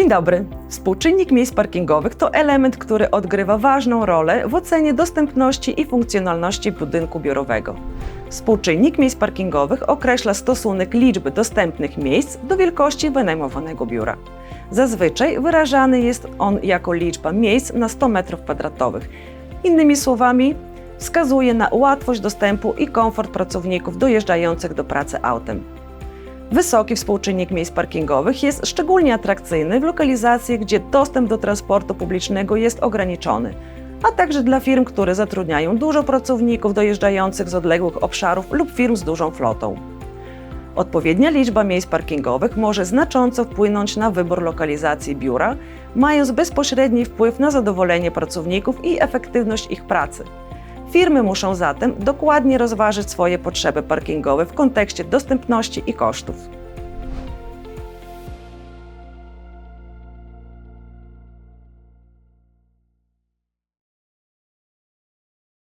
dobry. Współczynnik miejsc parkingowych to element, który odgrywa ważną rolę w ocenie dostępności i funkcjonalności budynku biurowego. Współczynnik miejsc parkingowych określa stosunek liczby dostępnych miejsc do wielkości wynajmowanego biura. Zazwyczaj wyrażany jest on jako liczba miejsc na 100 m2. Innymi słowami, wskazuje na łatwość dostępu i komfort pracowników dojeżdżających do pracy autem. Wysoki współczynnik miejsc parkingowych jest szczególnie atrakcyjny w lokalizacjach, gdzie dostęp do transportu publicznego jest ograniczony, a także dla firm, które zatrudniają dużo pracowników dojeżdżających z odległych obszarów lub firm z dużą flotą. Odpowiednia liczba miejsc parkingowych może znacząco wpłynąć na wybór lokalizacji biura, mając bezpośredni wpływ na zadowolenie pracowników i efektywność ich pracy. Firmy muszą zatem dokładnie rozważyć swoje potrzeby parkingowe w kontekście dostępności i kosztów.